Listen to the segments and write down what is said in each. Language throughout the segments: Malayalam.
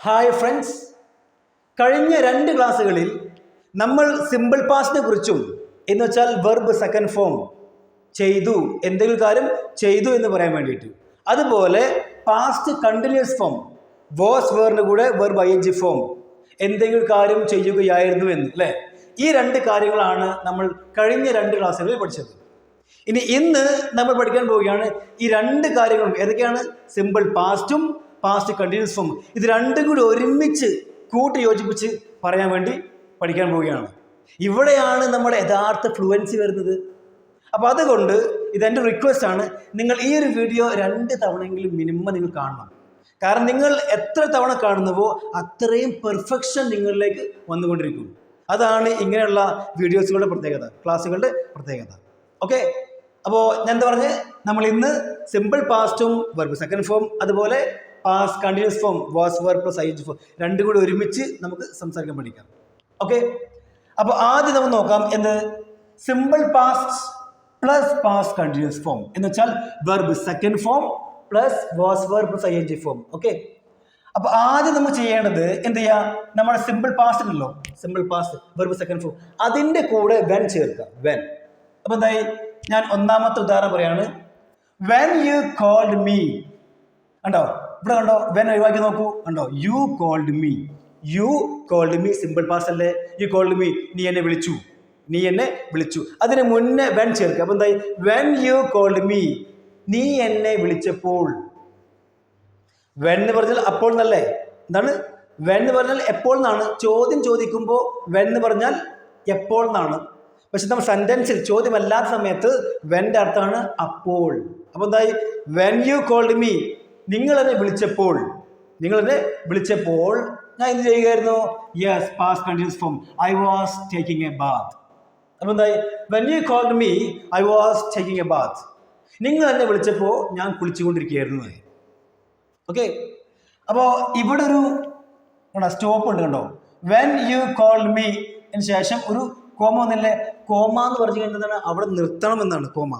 ഹായ് ഫ്രണ്ട്സ് കഴിഞ്ഞ രണ്ട് ക്ലാസ്സുകളിൽ നമ്മൾ സിമ്പിൾ പാസ്റ്റിനെ കുറിച്ചും എന്ന് വെച്ചാൽ വെർബ് സെക്കൻഡ് ഫോം ചെയ്തു എന്തെങ്കിലും കാര്യം ചെയ്തു എന്ന് പറയാൻ വേണ്ടിയിട്ട്. അതുപോലെ പാസ്റ്റ് കണ്ടിന്യൂസ് ഫോം വോസ് വേറിന്റെ കൂടെ verb I N G form എന്തെങ്കിലും കാര്യം ചെയ്യുകയായിരുന്നു എന്ന് അല്ലേ? ഈ രണ്ട് കാര്യങ്ങളാണ് നമ്മൾ കഴിഞ്ഞ രണ്ട് ക്ലാസ്സുകളിൽ പഠിച്ചത്. ഇനി ഇന്ന് നമ്മൾ പഠിക്കാൻ പോവുകയാണ് ഈ രണ്ട് കാര്യങ്ങളും. ഏതൊക്കെയാണ്? സിമ്പിൾ പാസ്റ്റും പാസ്റ്റ് കണ്ടിന്യൂസ് ഫോം ഇത് രണ്ടും കൂടി ഒരുമിച്ച് കൂട്ടി യോജിപ്പിച്ച് പറയാൻ വേണ്ടി പഠിക്കാൻ പോവുകയാണ്. ഇവിടെയാണ് നമ്മുടെ യഥാർത്ഥ ഫ്ലുവൻസി വരുന്നത്. അപ്പോൾ അതുകൊണ്ട് ഇതെന്റെ റിക്വസ്റ്റ് ആണ് നിങ്ങൾ ഈ ഒരു വീഡിയോ രണ്ട് തവണയെങ്കിലും മിനിമം നിങ്ങൾ കാണണം. കാരണം നിങ്ങൾ എത്ര തവണ കാണുന്നുവോ അത്രയും പെർഫെക്ഷൻ നിങ്ങളിലേക്ക് വന്നുകൊണ്ടിരിക്കും. അതാണ് ഇങ്ങനെയുള്ള വീഡിയോസുകളുടെ പ്രത്യേകത ക്ലാസ്സുകളുടെ പ്രത്യേകത. ഓക്കെ അപ്പോൾ ഞാൻ എന്താ പറഞ്ഞ്? നമ്മൾ ഇന്ന് സിമ്പിൾ പാസ്റ്റും വെർബ് സെക്കൻഡ് ഫോം അതുപോലെ past continuous form was were plus I form രണ്ടും കൂടി ഒരുമിച്ച് നമുക്ക് സംസാരിക്കാൻ പഠിക്കാം. ഓക്കെ അപ്പോൾ ആദ്യം നമുക്ക് നോക്കാം എന്ത്? Simple past plus past continuous form എന്ന് വെച്ചാൽ verb second form plus was verb plus I N G form okay അപ്പൊ ആദ്യം നമ്മൾ ചെയ്യേണ്ടത് എന്ത് ചെയ്യാ? നമ്മുടെ സിമ്പിൾ പാസ്റ്റ് ഉണ്ടല്ലോ. Simple past verb second form അതിന്റെ കൂടെ വെൻ ചേർക്കുക. വെൻ അപ്പൊ എന്തായി? ഞാൻ ഒന്നാമത്തെ ഉദാഹരണം പറയാണ്. വെൻ യു കോൾഡ് മീ കണ്ടോ? ഇവിടെ കണ്ടോ വെൻ ഒഴിവാക്കി നോക്കൂ. കണ്ടോ you called me you called me simple past അല്ലേ? യു കോൾഡ് മീ നീ എന്നെ വിളിച്ചു. നീ എന്നെ വിളിച്ചു. അതിന് മുന്നേ വെൻ ചേർക്കുക. അപ്പൊ എന്തായി? വെൻ യു കോൾഡ് മീ നീ എന്നെ വിളിച്ചപ്പോൾ. വെൻ എന്ന് പറഞ്ഞാൽ അപ്പോൾ എന്നല്ലേ? എന്താണ്? വെൻ എന്ന് പറഞ്ഞാൽ എപ്പോൾ എന്നാണ്. ചോദ്യം ചോദിക്കുമ്പോൾ വെൻ എന്ന് പറഞ്ഞാൽ എപ്പോൾ എന്നാണ്. പക്ഷെ നമ്മൾ സെന്റൻസിൽ ചോദ്യമല്ലാത്ത സമയത്ത് വെന്റെ അർത്ഥമാണ് അപ്പോൾ. അപ്പോൾ എന്തായി? വെൻ യു കോൾഡ് മീ നിങ്ങൾ എന്നെ വിളിച്ചപ്പോൾ നിങ്ങൾ എന്നെ വിളിച്ചപ്പോൾ ഞാൻ എന്ത് ചെയ്യുകയായിരുന്നു? Yes past continuous form I was taking a bath അപ്പോൾ എന്തായി? When you called me I was taking a bath നിങ്ങൾ എന്നെ വിളിച്ചപ്പോൾ ഞാൻ കുളിച്ചുകൊണ്ടിരിക്കുകയായിരുന്നു. ഓക്കെ അപ്പോൾ ഇവിടെ ഒരു സ്റ്റോപ്പ് ഉണ്ട് കണ്ടോ? വെൻ യു കോൾ മീ അതിന് ശേഷം ഒരു കോമ ഒന്നല്ലേ കോമ എന്ന് പറഞ്ഞു കഴിഞ്ഞാൽ അവിടെ നിർത്തണം എന്നാണ് കോമ.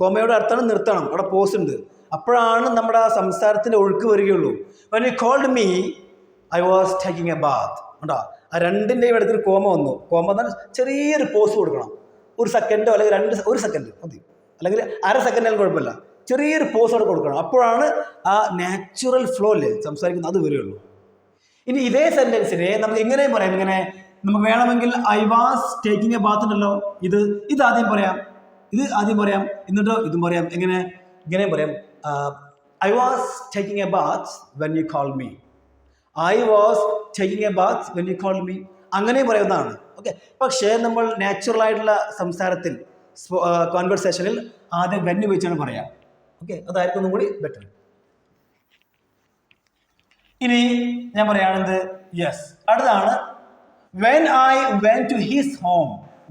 കോമയുടെ അർത്ഥമാണ് നിർത്തണം. അവിടെ പോസ് ഉണ്ട്. അപ്പോഴാണ് നമ്മുടെ ആ സംസാരത്തിന്റെ ഒഴുക്ക് വരികയുള്ളൂ. When you called me I was taking a bath ഉണ്ടോ ആ രണ്ടിന്റെയും ഒരു കോമ വന്നു. കോമ എന്നാൽ ചെറിയൊരു പോസ് കൊടുക്കണം. ഒരു സെക്കൻഡോ അല്ലെങ്കിൽ രണ്ട് ഒരു സെക്കൻഡ് മതി. അല്ലെങ്കിൽ അര സെക്കൻഡ് ആയാലും കുഴപ്പമില്ല. ചെറിയൊരു പോസ് അവിടെ കൊടുക്കണം. അപ്പോഴാണ് ആ നാച്ചുറൽ ഫ്ലോ അല്ലേ സംസാരിക്കുന്നത് അത് വരികയുള്ളൂ. ഇനി ഇതേ സെന്റൻസിനെ നമുക്ക് എങ്ങനെയും പറയാം. ഇങ്ങനെ നമുക്ക് വേണമെങ്കിൽ I was taking a bath ഉണ്ടല്ലോ. ഇത് ഇത് ആദ്യം പറയാം. ഇത് ആദ്യം പറയാം. എന്നിട്ടോ ഇതും പറയാം. എങ്ങനെ? ഇങ്ങനെയും പറയാം. I was taking a bath when you called me. I was taking a bath when you call me അങ്ങനെ പറയുന്നതാണ്. ഓക്കെ പക്ഷേ നമ്മൾ നാച്ചുറൽ ആയിട്ടുള്ള സംസാരത്തിൽ കോൺവെർസേഷനിൽ ആദ്യം വെൻ ഉപയോഗിച്ചാണ് പറയാം. ഓക്കെ അതായിരിക്കും ഒന്നും കൂടി ബെറ്റർ ഇനി ഞാൻ പറയുകയാണെന്ത് യെസ് അടുത്താണ്. When I went to his home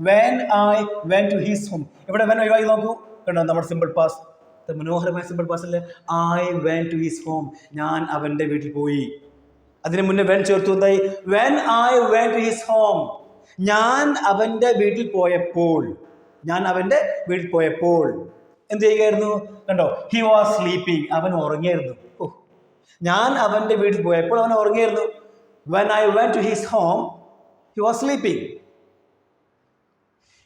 when I went to his home ഇവിടെ വെൻ ഒഴിവാക്കി നോക്കൂ. കണ്ടോ? നമ്മുടെ സിമ്പിൾ പാസ് മനോഹരമായ സിമ്പിൾ പാസ് അല്ലേ I went to his home ഞാൻ അവന്റെ വീട്ടിൽ പോയി. അതിനു മുന്നേ വെൻ ചേർത്തു എന്തായി? When I went to his home ഞാൻ അവന്റെ വീട്ടിൽ പോയപ്പോൾ. ഞാൻ അവന്റെ വീട്ടിൽ പോയപ്പോൾ. എന്ത് ചെയ്യുകയായിരുന്നു? കണ്ടോ? ഹി വാസ് സ്ലീപ്പിംഗ് അവൻ ഉറങ്ങിയായിരുന്നു. ഓ. ഞാൻ അവന്റെ വീട്ടിൽ പോയപ്പോൾ അവൻ ഉറങ്ങിയായിരുന്നു. When I went to his home he was sleeping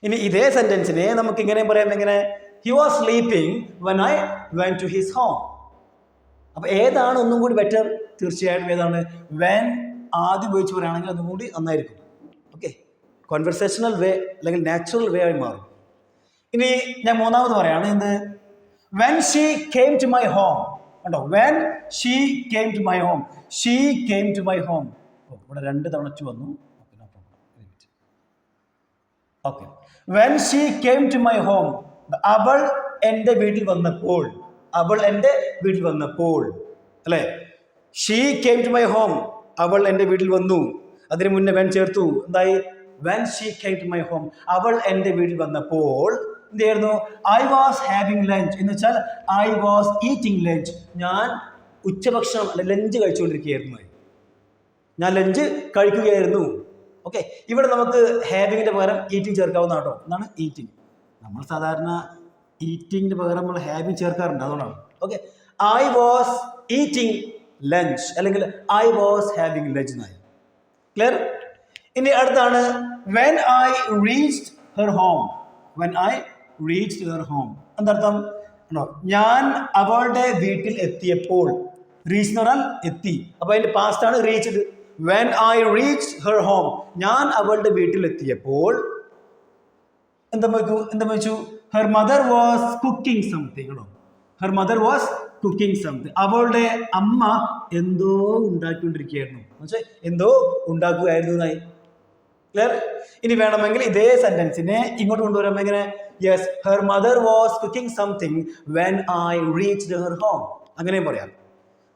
ഇനി ഇതേ സെന്റൻസിനെ നമുക്ക് ഇങ്ങനെയും പറയാം. എങ്ങനെ? He was sleeping when I went to his home അപ്പോൾ ഏതാണ് ഒന്നും കൂടി ബെറ്റർ തീർച്ചയായിട്ടും ഏതാണ്? വെൻ ആദ്യം ഉപയോഗിച്ച് പറയുകയാണെങ്കിൽ അതും കൂടി നന്നായിരിക്കും. ഓക്കെ കോൺവെർസേഷണൽ വേ അല്ലെങ്കിൽ നാച്ചുറൽ വേ ആയി മാറും. ഇനി ഞാൻ മൂന്നാമത് പറയാണ് എന്ത്? When she came to my home കണ്ടോ? When she came to my home she came to my home ഇവിടെ രണ്ട് തവണ ടു വന്നു. Okay when she came to my home അവൾ എന്റെ വീട്ടിൽ വന്നപ്പോൾ അവൾ എന്റെ വീട്ടിൽ വന്നപ്പോൾ അല്ലേ? She came to my home അവൾ എന്റെ വീട്ടിൽ വന്നു. അതിന് മുന്നേ വെൻ ചേർത്തു. എന്തായി? When she came to my home അവൾ എന്റെ വീട്ടിൽ വന്നപ്പോൾ എന്തായിരുന്നു ഐ വാസ് ഹാവിങ് ലഞ്ച് എന്ന് വെച്ചാൽ ഐ വാസ് ഈറ്റിംഗ് ലഞ്ച് ഞാൻ ഉച്ചഭക്ഷണം അല്ലെ ലഞ്ച് കഴിച്ചുകൊണ്ടിരിക്കുകയായിരുന്നു. ഞാൻ ലഞ്ച് കഴിക്കുകയായിരുന്നു. ഓക്കെ ഇവിടെ നമുക്ക് ഹാവിങ്ങിന്റെ പകരം ഈറ്റിംഗ് ചേർക്കാവുന്ന കേട്ടോ. എന്നാണ് ഈറ്റിംഗ് നമ്മൾ സാധാരണ ഈറ്റിംഗിന് പകരം നമ്മൾ ഹാബി ചേർക്കാറുണ്ട് അതുകൊണ്ടാണ്. Okay I was eating lunch അല്ലെങ്കിൽ ഐ വാസ് ഹാവിങ് ലഞ്ച് എന്നായി ക്ലിയർ ഇനി അടുത്താണ്. When I reached her home when I reached her home എന്തർത്ഥം? ഞാൻ അവളുടെ വീട്ടിൽ എത്തിയപ്പോൾ റീച്ച് എന്ന് പറഞ്ഞാൽ എത്തി. അപ്പൊ അതിന്റെ പാസ്റ്റ് ആണ് reached when I reach her home ഞാൻ അവളുടെ വീട്ടിൽ എത്തിയപ്പോൾ എന്താ വെച്ചു എന്താ വെച്ചു her mother was cooking something ആണോ her mother was cooking something അവളുടെ അമ്മ എന്തോ ഉണ്ടാക്കിക്കൊണ്ടിരിക്കുകയായിരുന്നു. എന്നുവെച്ചാൽ എന്തോ ഉണ്ടാക്കുകയായിരുന്നു എന്നായി ക്ലിയർ ഇനി വേണമെങ്കിൽ ഇതേ സെന്റൻസിനെ ഇങ്ങോട്ട് കൊണ്ടുവരാം. എങ്ങനെ? Yes her mother was cooking something when I reach her home അങ്ങനെയും പറയാം.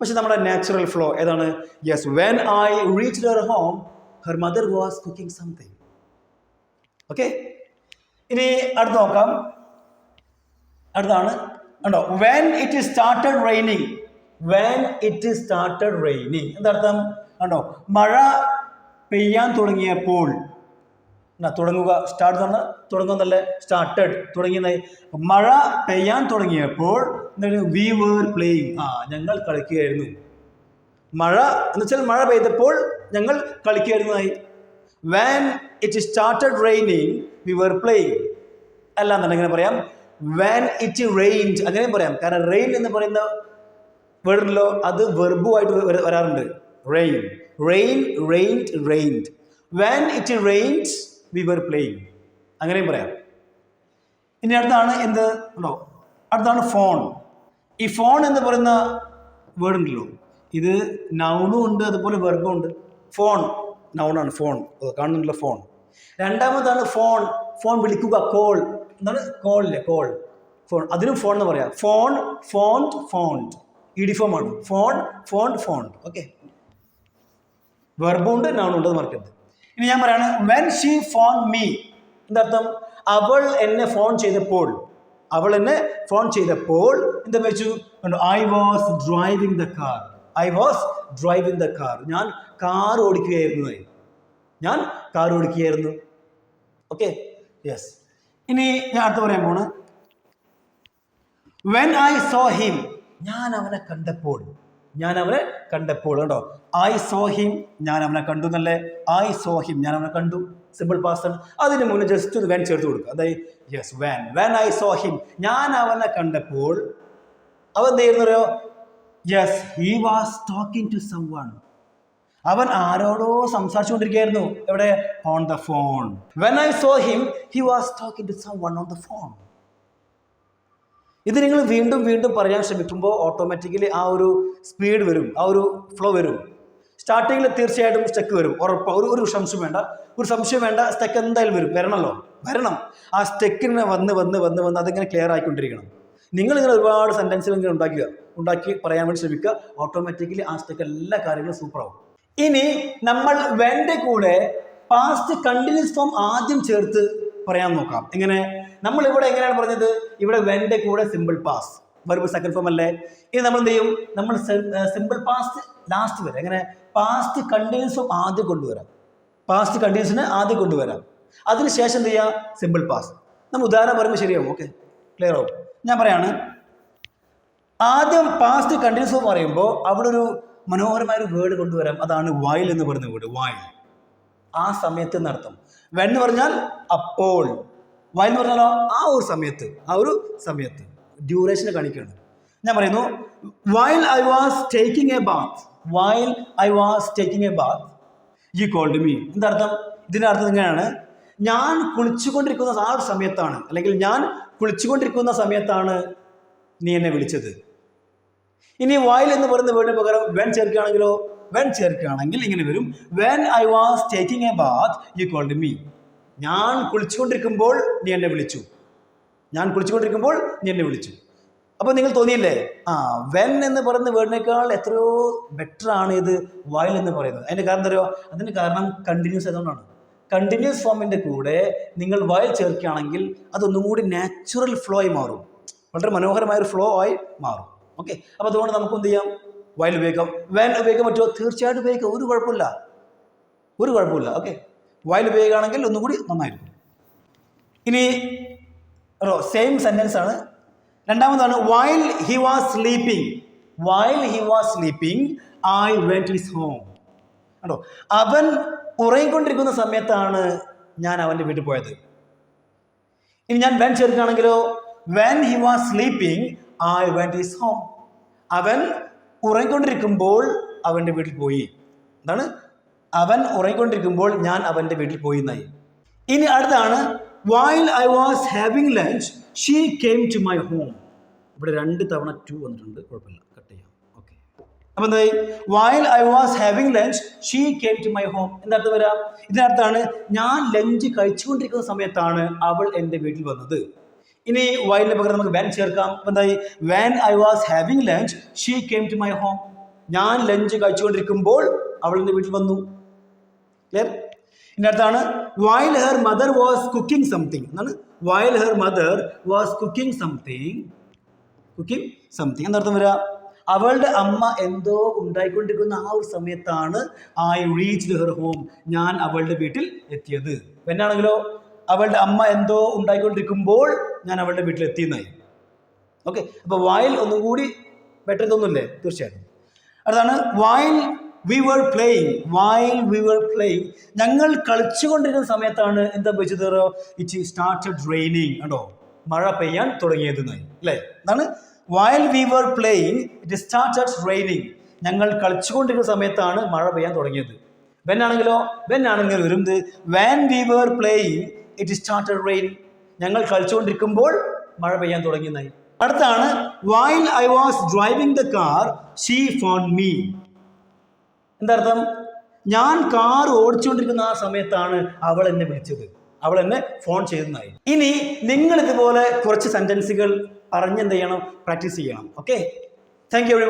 പക്ഷെ നമ്മുടെ നാച്ചുറൽ ഫ്ലോ ഏതാണ്? Yes when I reach her home her mother was cooking something okay ഇനി അടുത്ത് നോക്കാം. അടുത്താണ്. ഉണ്ടോ when it started raining when it started raining എന്താർത്ഥം? ഉണ്ടോ മഴ പെയ്യാൻ തുടങ്ങിയപ്പോൾ. തുടങ്ങുക. സ്റ്റാർട്ട് തന്നെ തുടങ്ങുന്നല്ലേ സ്റ്റാർട്ടഡ് തുടങ്ങിയ മഴ പെയ്യാൻ തുടങ്ങിയപ്പോൾ വി വേർ പ്ലേയിങ് ആ ഞങ്ങൾ കളിക്കുകയായിരുന്നു. മഴ എന്ന് വെച്ചാൽ മഴ പെയ്തപ്പോൾ ഞങ്ങൾ കളിക്കുകയായിരുന്നതായി when it started raining we were playing അല്ല എന്നുണ്ടെങ്കിൽ പറയാം വാൻ ഇറ്റ് റെയിൻഡ് അങ്ങനെയും പറയാം. കാരണം റെയിൻ എന്ന് പറയുന്ന വേർഡിലോ അത് വെർബുമായിട്ട് വരാറുണ്ട്. Rain rain rained rained when it rains we were playing അങ്ങനെയും പറയാം. ഇനി അടുത്താണ് എന്ത്? ഉണ്ടോ? അടുത്താണ് ഫോൺ ഈ ഫോൺ എന്ന് പറയുന്ന വേർഡ് ഉണ്ടല്ലോ. ഇത് നൗണും ഉണ്ട് അതുപോലെ വെർബും ഉണ്ട്. ഫോൺ നൗണാണ് ഫോൺ കാണുന്നുണ്ടല്ലോ ഫോൺ രണ്ടാമതാണ് ഫോൺ ഫോൺ വിളിക്കുക കോൾ എന്താണ്? കോളില്ലേ കോൾ ഫോൺ അതിനും ഫോൺ എന്ന് പറയാം. ഫോൺ ഫോണ്ട് ഫോണ്ട് ഇഡിഫോമാണ് ഫോൺ ഫോൺ ഫോണ്ട് ഓക്കെ വെർബുണ്ട് ഉണ്ട് നൗണും ഉണ്ട് എന്ന് മറക്കരുത് ഇനി ഞാൻ പറയാണ് വെൻ ഷീ ഫോൺ മീ എന്താർത്ഥം? അവൾ എന്നെ ഫോൺ ചെയ്തപ്പോൾ. അവൾ എന്നെ ഫോൺ ചെയ്തപ്പോൾ. എന്താ വെച്ചു I was driving the car I was driving the car ഞാൻ കാർ ഓടിക്കുകയായിരുന്നു. ഞാൻ കാർ ഓടിക്കുകയായിരുന്നു. ഓക്കെ യെസ് ഇനി ഞാൻ അടുത്ത് പറയാൻ പോണ്. വെൻ ഐ സോ ഹിം ഞാൻ അവനെ കണ്ടപ്പോൾ. ഞാൻ അവനെ കണ്ടപ്പോൾ കേട്ടോ ഐ സോ ഹിം ഞാൻ അവനെ കണ്ടു എന്നല്ലേ? ഐ സോ ഹിം ഞാൻ അവനെ കണ്ടു. സിമ്പിൾ പാസ് അതിന് മുന്നേ ജസ്റ്റ് ഒന്ന് വെൻ ചേർത്ത് കൊടുക്കുക. അതായത് yes when when I saw him ഞാൻ അവനെ കണ്ടപ്പോൾ. അവൻ എന്തായിരുന്നു അറിയോ? Yes he was talking to someone അവൻ ആരോടോ സംസാരിച്ചുകൊണ്ടിരിക്കുകയായിരുന്നു. എവിടെ? On the phone when I saw him he was talking to someone on the phone ഇത് നിങ്ങൾ വീണ്ടും വീണ്ടും പറയാൻ ശ്രമിക്കുമ്പോൾ ഓട്ടോമാറ്റിക്കലി ആ ഒരു സ്പീഡ് വരും ആ ഒരു ഫ്ലോ വരും. സ്റ്റാർട്ടിങ്ങിൽ തീർച്ചയായിട്ടും സ്റ്റെക്ക് വരും ഉറപ്പ് ഒരു ഒരു സംശയം വേണ്ട. ഒരു സംശയം വേണ്ട സ്റ്റെക്ക് എന്തായാലും വരും. വരണമല്ലോ വരണം. ആ സ്റ്റെക്കിനെ വന്ന് വന്ന് വന്ന് വന്ന് അതിങ്ങനെ ക്ലിയർ ആയിക്കൊണ്ടിരിക്കണം. നിങ്ങൾ ഇങ്ങനെ ഒരുപാട് സെന്റൻസുകൾ ഇങ്ങനെ ഉണ്ടാക്കുക ഉണ്ടാക്കി പറയാൻ വേണ്ടി ശ്രമിക്കുക. ഓട്ടോമാറ്റിക്കലി ആ സ്റ്റെക്ക് എല്ലാ കാര്യങ്ങളും സൂപ്പറാവും ഇനി നമ്മൾ വെന്റെ കൂടെ പാസ്റ്റ് കണ്ടിന്യൂസ് ഫോം ആദ്യം ചേർത്ത് പറയാൻ നോക്കാം. എങ്ങനെ നമ്മൾ ഇവിടെ എങ്ങനെയാണ് പറഞ്ഞത്? ഇവിടെ വെന്റെ കൂടെ simple past verb second form അല്ലേ? ഇനി നമ്മൾ എന്ത് ചെയ്യും? നമ്മൾ സിമ്പിൾ പാസ്റ്റ് ലാസ്റ്റ് വരെ എങ്ങനെ? പാസ്റ്റ് കണ്ടിന്യൂസ് ഫോം ആദ്യം കൊണ്ടുവരാം. പാസ്റ്റ് കണ്ടിന്യൂസിന് ആദ്യം കൊണ്ടുവരാം. അതിനുശേഷം എന്ത് ചെയ്യുക സിമ്പിൾ പാസ് നമ്മൾ ഉദാഹരണം പറയുമ്പോൾ ശരിയാവും ഓക്കെ ക്ലിയർ ആവും. ഞാൻ പറയാണ് ആദ്യം പാസ്റ്റ് കണ്ടിന്യൂസ് ഫോം പറയുമ്പോൾ അവിടെ ഒരു മനോഹരമായ ഒരു വേർഡ് കൊണ്ടുവരാം. അതാണ് വായിൽ എന്ന് പറയുന്ന വേർഡ് വായിൽ ആ സമയത്ത് എന്നർത്ഥം. വെൻ എന്ന് പറഞ്ഞാൽ അപ്പോൾ. വായിൽ എന്ന് പറഞ്ഞാലോ? ആ ഒരു സമയത്ത്. ആ ഒരു സമയത്ത്. ഡ്യൂറേഷനെ കാണിക്കുകയാണ്. ഞാൻ പറയുന്നു while I was taking a bath while I was taking a bath you called me എന്തർത്ഥം? ഇതിന്റെ അർത്ഥം ഇങ്ങനെയാണ്. ഞാൻ കുളിച്ചുകൊണ്ടിരിക്കുന്ന ആ ഒരു സമയത്താണ്. അല്ലെങ്കിൽ ഞാൻ കുളിച്ചുകൊണ്ടിരിക്കുന്ന സമയത്താണ് നീ എന്നെ വിളിച്ചത്. ഇനി വായിൽ എന്ന് പറയുന്ന വേർഡിന് പകരം വെൻ ചേർക്കുകയാണെങ്കിലോ വെൻ ചേർക്കുകയാണെങ്കിൽ ഇങ്ങനെ വരും. When I was taking a bath you called me ഞാൻ കുളിച്ചുകൊണ്ടിരിക്കുമ്പോൾ നീ എന്നെ വിളിച്ചു. ഞാൻ കുളിച്ചുകൊണ്ടിരിക്കുമ്പോൾ നീ എന്നെ വിളിച്ചു. അപ്പോൾ നിങ്ങൾ തോന്നിയില്ലേ? ആ വെൻ എന്ന് പറയുന്ന വേർഡിനേക്കാൾ എത്രയോ ബെറ്റർ ആണ് ഇത് വായിൽ എന്ന് പറയുന്നത്. അതിന്റെ കാരണം എന്താ പറയുക അതിന് കാരണം കണ്ടിന്യൂസ് ആയതുകൊണ്ടാണ്. കണ്ടിന്യൂസ് ഫോമിന്റെ കൂടെ നിങ്ങൾ വായിൽ ചേർക്കുകയാണെങ്കിൽ അതൊന്നും കൂടി നാച്ചുറൽ ഫ്ലോ ആയി മാറും. വളരെ മനോഹരമായ ഒരു ഫ്ലോ ആയി മാറും. ഓക്കെ അപ്പോൾ അതുകൊണ്ട് നമുക്ക് എന്ത് ചെയ്യാം? വയൽ ഉപയോഗിക്കാം. വേൻ ഉപയോഗിക്കാൻ പറ്റുമോ? തീർച്ചയായിട്ടും ഉപയോഗിക്കാം. ഒരു കുഴപ്പമില്ല. ഒരു കുഴപ്പമില്ല. ഓക്കെ വയൽ ഉപയോഗിക്കുകയാണെങ്കിൽ ഒന്നും കൂടി നന്നായിരിക്കും. ഇനി സെയിം സെന്റൻസ് ആണ്. രണ്ടാമതാണ് while he was sleeping while he was sleeping I went his home കണ്ടോ? അവൻ ഉറങ്ങിക്കൊണ്ടിരിക്കുന്ന സമയത്താണ് ഞാൻ അവന്റെ വീട്ടിൽ പോയത്. ഇനി ഞാൻ when ചേർക്കുകയാണെങ്കിലോ when he was sleeping I went his home അവൻ ഉറങ്ങിക്കൊണ്ടിരിക്കുമ്പോൾ അവന്റെ വീട്ടിൽ പോയി. എന്താണ്? അവൻ ഉറങ്ങിക്കൊണ്ടിരിക്കുമ്പോൾ ഞാൻ അവന്റെ വീട്ടിൽ പോയി എന്നായി. ഇനി അടുത്താണ് while I was having lunch she came to my home ഇവിടെ രണ്ട് തവണ ടു വന്നിട്ടുണ്ട്. കുഴപ്പമില്ല. കട്ട് ചെയ്യാം. ഓക്കെ അപ്പം എന്തായി? While I was having lunch she came to my home എന്താർത്ഥം വരാം? ഇതിനർത്ഥമാണ് ഞാൻ ലഞ്ച് കഴിച്ചുകൊണ്ടിരിക്കുന്ന സമയത്താണ് അവൾ എന്റെ വീട്ടിൽ വന്നത്. ഇനി വൈലിന് പകരം നമുക്ക് വാൻ ചേർക്കാം. അപ്പം എന്തായി? When I was having lunch she came to my home ഞാൻ ലഞ്ച് കഴിച്ചുകൊണ്ടിരിക്കുമ്പോൾ അവൾ എന്റെ വീട്ടിൽ വന്നു. ക്ലിയർ ഇതിന്റെ അടുത്താണ്. While her mother was cooking something എന്നാണ് while her mother was cooking something cooking something എന്നർത്ഥം വരിക അവളുടെ അമ്മ എന്തോ ഉണ്ടായിക്കൊണ്ടിരിക്കുന്ന ആ ഒരു സമയത്താണ് ഐ റീച്ച് ഹെർ ഹോം ഞാൻ അവളുടെ വീട്ടിൽ എത്തിയത്. എന്നാണെങ്കിലോ അവളുടെ അമ്മ എന്തോ ഉണ്ടായിക്കൊണ്ടിരിക്കുമ്പോൾ ഞാൻ അവളുടെ വീട്ടിലെത്തി എന്നായി. ഓക്കെ അപ്പോൾ വായിൽ ഒന്നും കൂടി ബെറ്റർ തോന്നില്ലേ തീർച്ചയായിട്ടും. അതാണ് while we were playing while we were playing ഞങ്ങൾ കളിച്ചുകൊണ്ടിരുന്ന സമയത്താണ് എന്താ വെച്ചത് ഇറ്റ് സ്റ്റാർട്ടഡ് റെയിനിങ് കണ്ടോ? മഴ പെയ്യാൻ തുടങ്ങിയത് എന്നായി അല്ലേ? അതാണ് while we were playing it started raining ഞങ്ങൾ കളിച്ചുകൊണ്ടിരുന്ന സമയത്താണ് മഴ പെയ്യാൻ തുടങ്ങിയത്. വെൻ ആണെങ്കിലോ? വെൻ ആണെങ്കിൽ വരുന്നത് when we were playing it started raining ഞങ്ങൾ കളിച്ചുകൊണ്ടിരിക്കുമ്പോൾ മഴ പെയ്യാൻ തുടങ്ങിയെന്നായി. അടുത്താണ് while I was driving the car she phone me എന്താർത്ഥം? ഞാൻ കാർ ഓടിച്ചുകൊണ്ടിരിക്കുന്ന ആ സമയത്താണ് അവൾ എന്നെ വിളിച്ചത്. അവൾ എന്നെ ഫോൺ ചെയ്തതായി ഇനി നിങ്ങൾ ഇതുപോലെ കുറച്ച് സെന്റൻസുകൾ പറഞ്ഞെന്ത് ചെയ്യണം പ്രാക്ടീസ് ചെയ്യണം. Okay thank you every